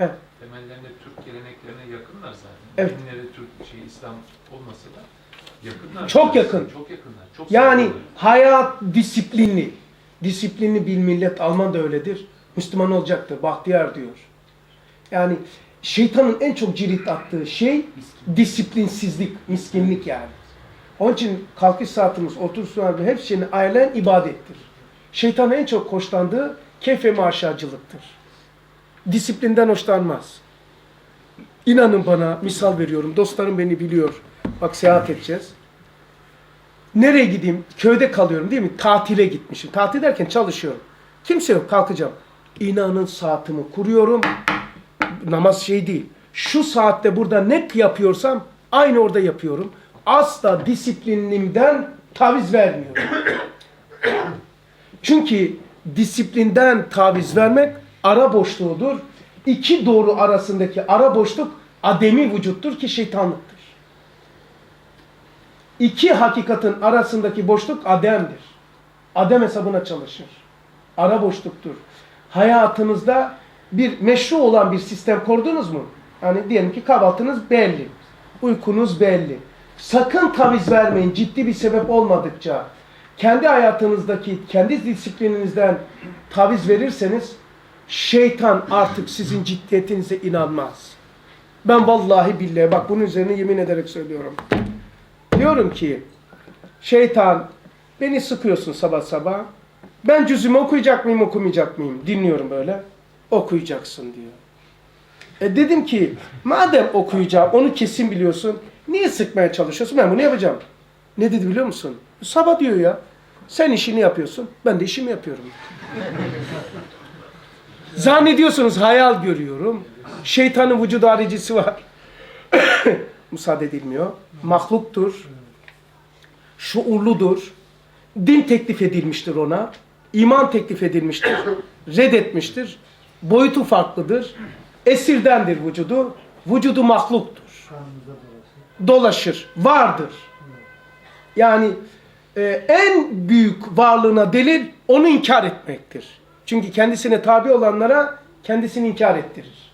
Evet. Temellerinde Türk geleneklerine yakınlar zaten. Evet. Dinleri Türk, şey, İslam olmasa da yakınlar. Çok yakın. Çok yakınlar. Çok Yani saygılı. hayat disiplinli. Disiplinli bir millet. Alman da öyledir. Müslüman olacaktır. Bahtiyar diyor. Yani şeytanın en çok cirit attığı şey disiplinsizlik, miskinlik yani. Onun için kalkış saatimiz, oturuş saatimiz hepsini ayarlayan ibadettir. Şeytanın en çok hoşlandığı keyfe maşacılıktır. Disiplinden hoşlanmaz. İnanın bana misal veriyorum. Dostlarım beni biliyor. Bak seyahat edeceğiz. Nereye gideyim? Köyde kalıyorum değil mi? Tatile gitmişim. Tatil derken çalışıyorum. Kimse yok kalkacağım. İnanın saatimi kuruyorum. Namaz şey değil. Şu saatte burada ne yapıyorsam aynı orada yapıyorum. Asla disiplinimden taviz vermiyorum. Çünkü disiplinden taviz vermek ara boşluğudur. İki doğru arasındaki ara boşluk ademi vücuttur ki şeytanlıktır. İki hakikatin arasındaki boşluk ademdir. Adem hesabına çalışır. Ara boşluktur. Hayatınızda bir meşru olan bir sistem kurdunuz mu? Yani diyelim ki kahvaltınız belli. Uykunuz belli. Sakın taviz vermeyin ciddi bir sebep olmadıkça. Kendi hayatınızdaki, kendi disiplininizden taviz verirseniz şeytan artık sizin ciddiyetinize inanmaz. Ben vallahi billahi bak bunun üzerine yemin ederek söylüyorum. Diyorum ki şeytan beni sıkıyorsun sabah sabah. Ben cüzümü okuyacak mıyım okumayacak mıyım? Dinliyorum böyle. Okuyacaksın diyor. E dedim ki madem okuyacağım onu kesin biliyorsun. Niye sıkmaya çalışıyorsun? Ben bunu yapacağım. Ne dedi biliyor musun? Sabah diyor ya. Sen işini yapıyorsun. Ben de işimi yapıyorum. Zannediyorsunuz hayal görüyorum. Şeytanın vücudu haricisi var. Müsaade edilmiyor. Mahluktur. Şuurludur. Din teklif edilmiştir ona. İman teklif edilmiştir. Reddetmiştir. Boyutu farklıdır. Esirdendir vücudu. Vücudu mahluktur. Dolaşır. Vardır. Yani e, en büyük varlığına delil onu inkar etmektir. Çünkü kendisine tabi olanlara kendisini inkar ettirir.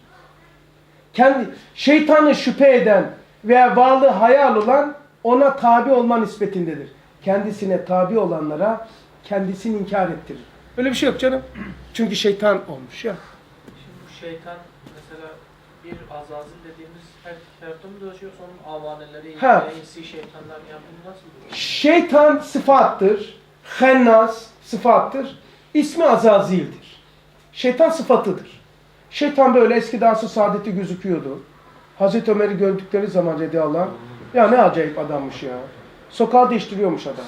Kendi şeytanı şüphe eden veya varlığı hayal olan ona tabi olma nispetindedir. Kendisine tabi olanlara kendisini inkar ettirir. Öyle bir şey yok canım. Çünkü şeytan olmuş ya. Şimdi bu şeytan mesela bir azazil dediğimiz her tarafta mı dolaşıyor? Onun avaneleri, Ha. insi şeytanlar yani bunu nasıl buluyor? Şeytan sıfattır. Hennas sıfattır. İsmi Azazil'dir. Şeytan sıfatıdır. Şeytan böyle eski dansı saadeti gözüküyordu. Hazreti Ömer'i gördükleri zaman dedi Allah. Ya ne acayip adammış ya. Sokağı değiştiriyormuş adam.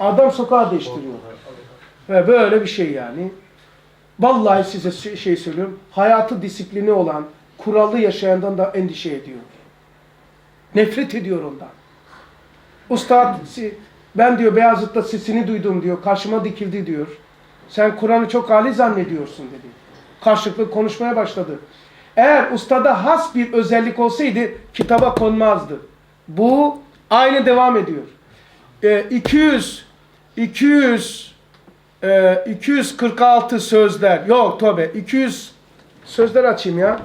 Adam sokağı değiştiriyor. Ve böyle bir şey yani. Vallahi size şey- söylüyorum. Hayatı disiplini olan, kurallı yaşayandan da endişe ediyor. Nefret ediyor ondan. Ustad ben diyor Beyazıt'ta sesini duydum diyor. Karşıma dikildi diyor. Sen Kur'an'ı çok âli zannediyorsun dedi. Karşılıklı konuşmaya başladı. Eğer ustada has bir özellik olsaydı kitaba konmazdı. Bu aynı devam ediyor. Ee, 200 200 e, 246 sözler. Yok tövbe 200 sözler açayım ya.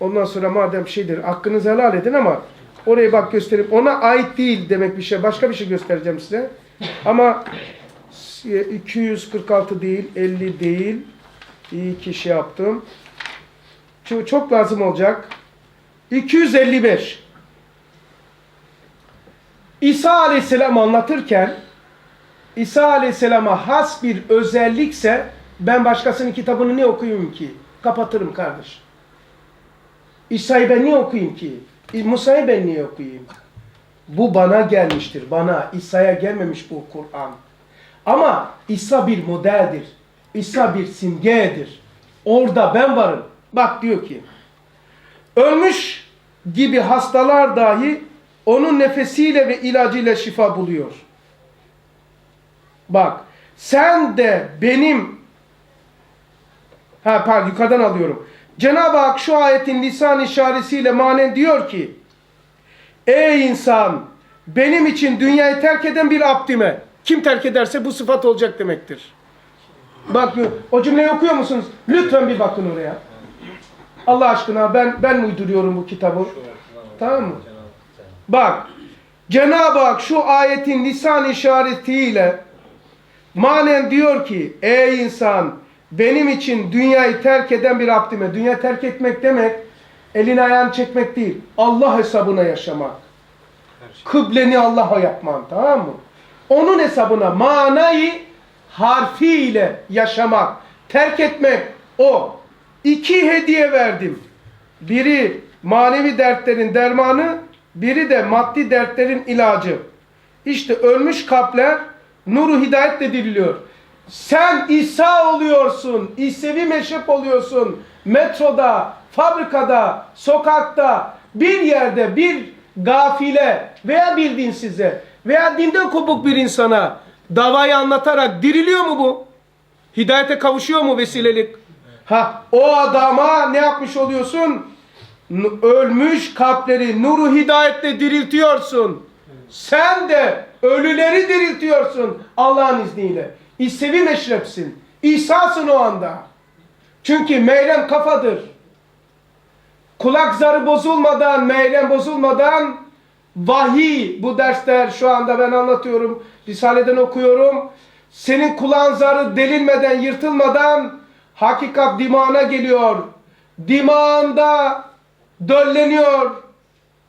Ondan sonra madem şeydir hakkınızı helal edin ama orayı bak göstereyim. Ona ait değil demek bir şey. Başka bir şey göstereceğim size. Ama 246 değil, 50 değil. İyi ki şey yaptım. Çünkü çok lazım olacak. 255. İsa Aleyhisselam anlatırken İsa Aleyhisselam'a has bir özellikse ben başkasının kitabını ne okuyayım ki? Kapatırım kardeş. İsa'yı ben niye okuyayım ki? Musa'yı ben niye okuyayım? Bu bana gelmiştir. Bana. İsa'ya gelmemiş bu Kur'an. Ama İsa bir modeldir. İsa bir simgedir. Orada ben varım. Bak diyor ki. Ölmüş gibi hastalar dahi onun nefesiyle ve ilacıyla şifa buluyor. Bak. Sen de benim Ha pardon yukarıdan alıyorum. Cenab-ı Hak şu ayetin lisan işaretiyle manen diyor ki Ey insan benim için dünyayı terk eden bir abdime. Kim terk ederse bu sıfat olacak demektir. Bak o cümleyi okuyor musunuz? Lütfen bir bakın oraya. Allah aşkına ben ben uyduruyorum bu kitabı. Tamam mı? Bak Cenab-ı Hak şu ayetin lisan işaretiyle manen diyor ki ey insan benim için dünyayı terk eden bir Rabbime. Dünya terk etmek demek elini ayağını çekmek değil. Allah hesabına yaşamak. Kıbleni Allah'a yapman tamam mı? Onun hesabına manayı harfiyle yaşamak, terk etmek o. İki hediye verdim. Biri manevi dertlerin dermanı, biri de maddi dertlerin ilacı. İşte ölmüş kalpler nuru hidayetle diriliyor. Sen İsa oluyorsun, İsevi meşrep oluyorsun. Metroda, fabrikada, sokakta, bir yerde bir gafile veya bir dinsize veya dinden kopuk bir insana davayı anlatarak diriliyor mu bu? Hidayete kavuşuyor mu vesilelik? Ha, o adama ne yapmış oluyorsun? Ölmüş kalpleri nuru hidayetle diriltiyorsun. Sen de ölüleri diriltiyorsun Allah'ın izniyle. İsevi meşrepsin. İsa'sın o anda. Çünkü meylem kafadır. Kulak zarı bozulmadan, meylem bozulmadan vahiy bu dersler şu anda ben anlatıyorum. Risale'den okuyorum. Senin kulağın zarı delinmeden, yırtılmadan hakikat dimağına geliyor. Dimağında dölleniyor.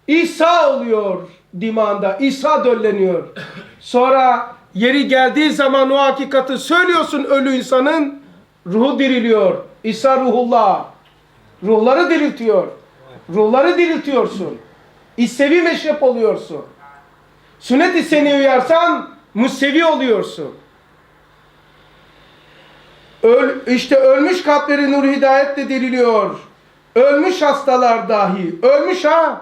İsa oluyor dimağında. İsa dölleniyor. Sonra yeri geldiği zaman o hakikati söylüyorsun ölü insanın ruhu diriliyor. İsa ruhullah. Ruhları diriltiyor. Ruhları diriltiyorsun. İstevi meşrep oluyorsun. Sünnet-i seni uyarsan musevi oluyorsun. Öl, işte ölmüş kalpleri nur hidayetle diriliyor. Ölmüş hastalar dahi. Ölmüş ha.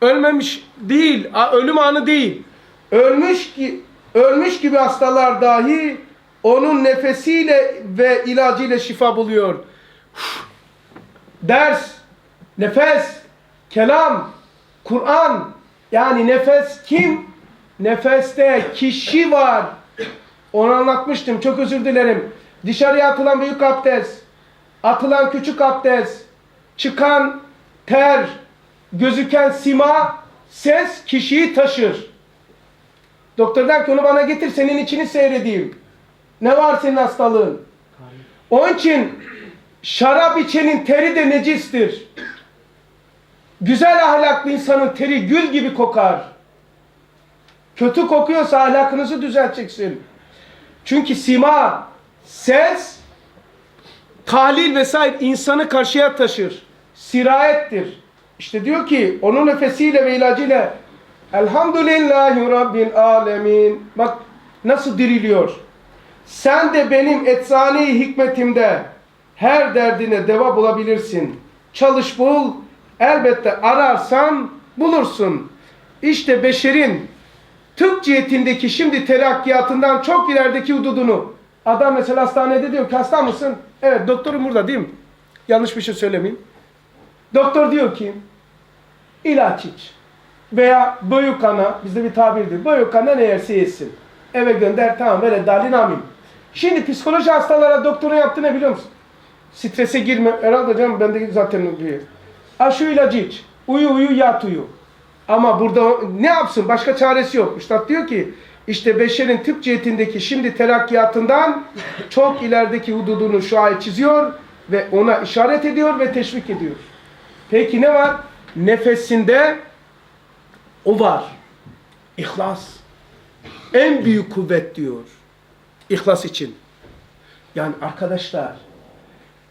Ölmemiş değil. Ölüm anı değil. Ölmüş ki ölmüş gibi hastalar dahi onun nefesiyle ve ilacıyla şifa buluyor. Ders, nefes, kelam, Kur'an. Yani nefes kim? Nefeste kişi var. Onu anlatmıştım. Çok özür dilerim. Dışarıya atılan büyük abdest, atılan küçük abdest, çıkan ter, gözüken sima, ses kişiyi taşır. Doktor der ki onu bana getir senin içini seyredeyim. Ne var senin hastalığın? Onun için şarap içenin teri de necistir. Güzel ahlaklı insanın teri gül gibi kokar. Kötü kokuyorsa ahlakınızı düzelteceksin. Çünkü sima, ses, tahlil vesaire insanı karşıya taşır. Sirayettir. İşte diyor ki onun nefesiyle ve ilacıyla Elhamdülillahi Rabbil Alemin. Bak nasıl diriliyor. Sen de benim eczane hikmetimde her derdine deva bulabilirsin. Çalış bul, elbette ararsan bulursun. İşte beşerin tıp cihetindeki şimdi terakkiyatından çok ilerideki hududunu. Adam mesela hastanede diyor ki hasta mısın? Evet doktorum burada değil mi? Yanlış bir şey söylemeyeyim. Doktor diyor ki ilaç iç. Veya boyukana, bizde bir tabirdir. Boyukana ne yerse yesin. Eve gönder tamam ver dalin amin. Şimdi psikoloji hastalara doktorun yaptığı ne biliyor musun? Strese girme. Herhalde canım bende zaten. Al şu ilacı iç. Uyu uyu yat uyu. Ama burada ne yapsın? Başka çaresi yok. Üstad diyor ki işte beşerin tıp cihetindeki şimdi terakkiyatından çok ilerideki hududunu şu ay çiziyor ve ona işaret ediyor ve teşvik ediyor. Peki ne var? Nefesinde o var. İhlas. En büyük kuvvet diyor. İhlas için. Yani arkadaşlar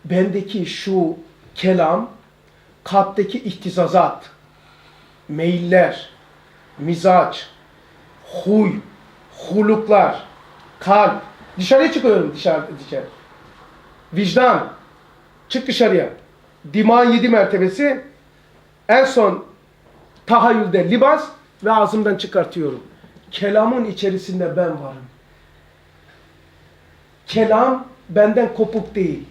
bendeki şu kelam kalpteki ihtizazat, meyiller, mizaç, huy, huluklar, kalp. Dışarıya çıkıyorum dışarı, dışarı. Vicdan. Çık dışarıya. Dimağın yedi mertebesi. En son tahayyülde libas ve ağzımdan çıkartıyorum. Kelamın içerisinde ben varım. Kelam benden kopuk değil.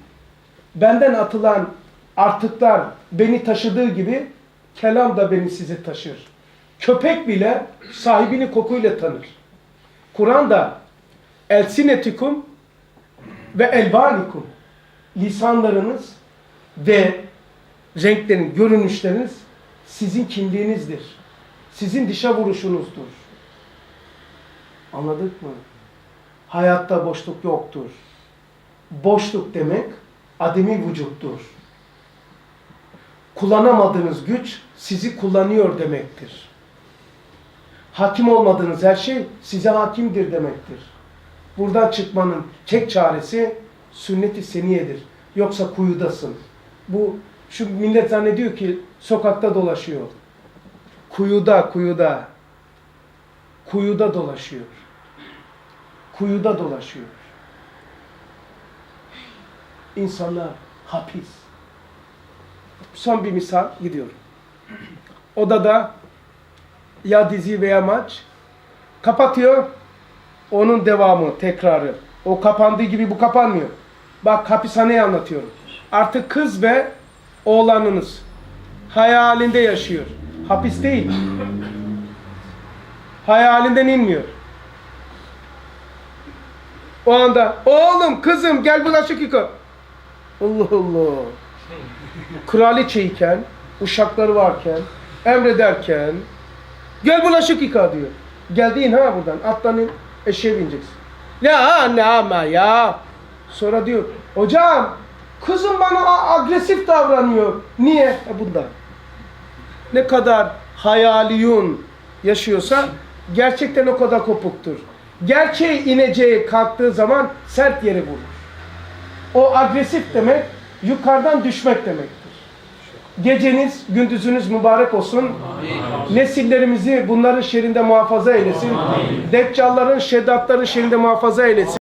Benden atılan artıklar beni taşıdığı gibi kelam da beni sizi taşır. Köpek bile sahibini kokuyla tanır. Kur'an da elsinetikum ve elvanikum lisanlarınız ve renklerin, görünüşleriniz sizin kimliğinizdir. Sizin dışa vuruşunuzdur. Anladık mı? Hayatta boşluk yoktur. Boşluk demek ademi vücuttur. Kullanamadığınız güç sizi kullanıyor demektir. Hakim olmadığınız her şey size hakimdir demektir. Buradan çıkmanın tek çaresi sünnet-i seniyedir. Yoksa kuyudasın. Bu şu millet zannediyor ki sokakta dolaşıyor. Kuyuda, kuyuda. Kuyuda dolaşıyor. Kuyuda dolaşıyor. İnsanlar hapis. Son bir misal gidiyorum. Odada ya dizi veya maç kapatıyor. Onun devamı, tekrarı. O kapandığı gibi bu kapanmıyor. Bak hapishaneyi anlatıyorum. Artık kız ve oğlanınız hayalinde yaşıyor. Hapis değil. Hayalinden inmiyor. O anda oğlum kızım gel bulaşık yıka. Allah Allah. Kraliçeyken, uşakları varken, emrederken gel bulaşık yıka diyor. Geldi in ha buradan atlan in eşeğe bineceksin. Ya anne ama ya. Sonra diyor hocam kızım bana agresif davranıyor. Niye? E bundan. Ne kadar hayaliyun yaşıyorsa gerçekten o kadar kopuktur. Gerçeği ineceği kalktığı zaman sert yere vurur. O agresif demek yukarıdan düşmek demektir. Geceniz, gündüzünüz mübarek olsun. Nesillerimizi bunların şerinde muhafaza eylesin. Deccalların, şeddatların şerinde muhafaza eylesin.